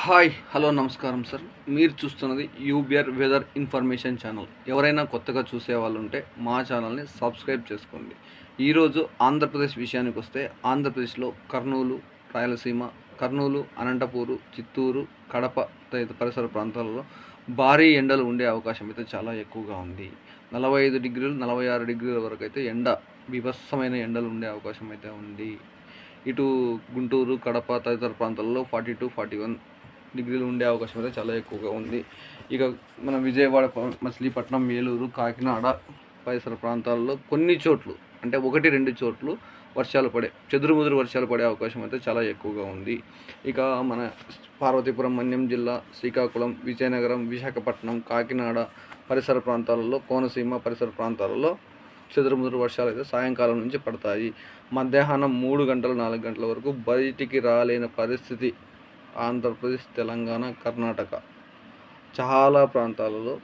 Hi hello నమస్కారం sir. మీరు చూస్తున్నది యూబియర్ వెదర్ ఇన్ఫర్మేషన్ ఛానల్. ఎవరైనా కొత్తగా చూసే వాళ్ళు ఉంటే మా ఛానల్ని సబ్స్క్రైబ్ చేసుకోండి. ఈరోజు ఆంధ్రప్రదేశ్ విషయానికి వస్తే ఆంధ్రప్రదేశ్లో కర్నూలు రాయలసీమ కర్నూలు అనంతపూరు చిత్తూరు కడప తదితర పరిసర ప్రాంతాలలో భారీ ఎండలు ఉండే అవకాశం అయితే చాలా ఎక్కువగా ఉంది. నలభై ఐదు డిగ్రీలు నలభై ఆరు డిగ్రీల వరకు అయితే ఎండ విభత్సమైన ఎండలు ఉండే అవకాశం అయితే ఉంది. ఇటు గుంటూరు కడప తదితర ప్రాంతాల్లో ఫార్టీ టు ఫార్టీ వన్ డిగ్రీలు ఉండే అవకాశం అయితే చాలా ఎక్కువగా ఉంది. ఇక మన విజయవాడ మచిలీపట్నం ఏలూరు కాకినాడ పరిసర ప్రాంతాల్లో కొన్ని చోట్లు అంటే ఒకటి రెండు చోట్లు వర్షాలు పడే చెదురుముదురు వర్షాలు పడే అవకాశం అయితే చాలా ఎక్కువగా ఉంది. ఇక మన పార్వతీపురం మన్యం జిల్లా శ్రీకాకుళం విజయనగరం విశాఖపట్నం కాకినాడ పరిసర ప్రాంతాలలో కోనసీమ పరిసర ప్రాంతాలలో చెదురుముదురు వర్షాలు అయితే సాయంకాలం నుంచి పడతాయి. మధ్యాహ్నం మూడు గంటల నాలుగు గంటల వరకు బయటికి రాలేని పరిస్థితి ఆంధ్రప్రదేశ్ తెలంగాణ కర్ణాటక చాలా ప్రాంతాలలో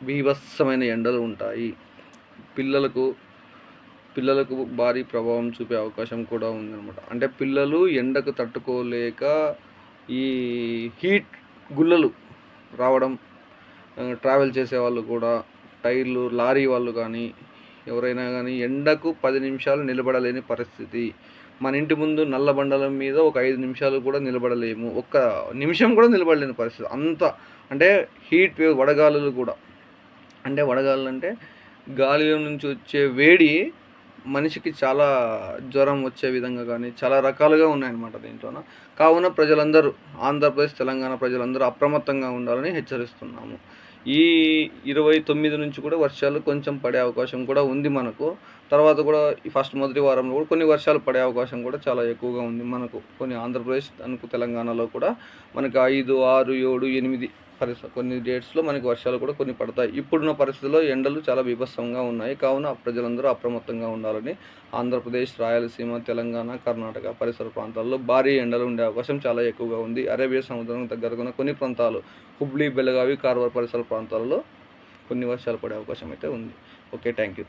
బీభత్సమైన ఎండలు ఉంటాయి. పిల్లలకు పిల్లలకు భారీ ప్రభావం చూపే అవకాశం కూడా ఉందన్నమాట. అంటే పిల్లలు ఎండకు తట్టుకోలేక ఈ హీట్ గుల్లలు రావడం ట్రావెల్ చేసే వాళ్ళు కూడా టైర్లు లారీ వాళ్ళు కానీ ఎవరైనా కానీ ఎండకు పది నిమిషాలు నిలబడలేని పరిస్థితి. మన ఇంటి ముందు నల్ల బండల మీద ఒక ఐదు నిమిషాలు కూడా నిలబడలేము. ఒక్క నిమిషం కూడా నిలబడలేని పరిస్థితి. అంత అంటే హీట్ వేవ్ వడగాలులు కూడా. అంటే వడగాలులు అంటే గాలిలో నుంచి వచ్చే వేడి మనిషికి చాలా జ్వరం వచ్చే విధంగా కానీ చాలా రకాలుగా ఉన్నాయన్నమాట దీంట్లోన. కావున ప్రజలందరూ ఆంధ్రప్రదేశ్ తెలంగాణ ప్రజలందరూ అప్రమత్తంగా ఉండాలని హెచ్చరిస్తున్నాము. ఈ ఇరవై తొమ్మిది నుంచి కూడా వర్షాలు కొంచెం పడే అవకాశం కూడా ఉంది మనకు. తర్వాత కూడా ఈ ఫస్ట్ మొదటి వారంలో కూడా కొన్ని వర్షాలు పడే అవకాశం కూడా చాలా ఎక్కువగా ఉంది మనకు. కొన్ని ఆంధ్రప్రదేశ్ అనుకు తెలంగాణలో కూడా మనకు ఐదు ఆరు ఏడు ఎనిమిది పరిస్థితి కొన్ని డేట్స్లో మనకి వర్షాలు కూడా కొన్ని పడతాయి. ఇప్పుడున్న పరిస్థితుల్లో ఎండలు చాలా బీభత్సంగా ఉన్నాయి. కావున ప్రజలందరూ అప్రమత్తంగా ఉండాలని ఆంధ్రప్రదేశ్ రాయలసీమ తెలంగాణ కర్ణాటక పరిసర ప్రాంతాల్లో భారీ ఎండలు ఉండే అవకాశం చాలా ఎక్కువగా ఉంది. అరేబియా సముద్రం దగ్గరగా ఉన్న కొన్ని ప్రాంతాలు హుబ్లీ బెలగావి కార్వార్ పరిసర ప్రాంతాలలో కొన్ని వర్షాలు పడే అవకాశం అయితే ఉంది. Okay thank you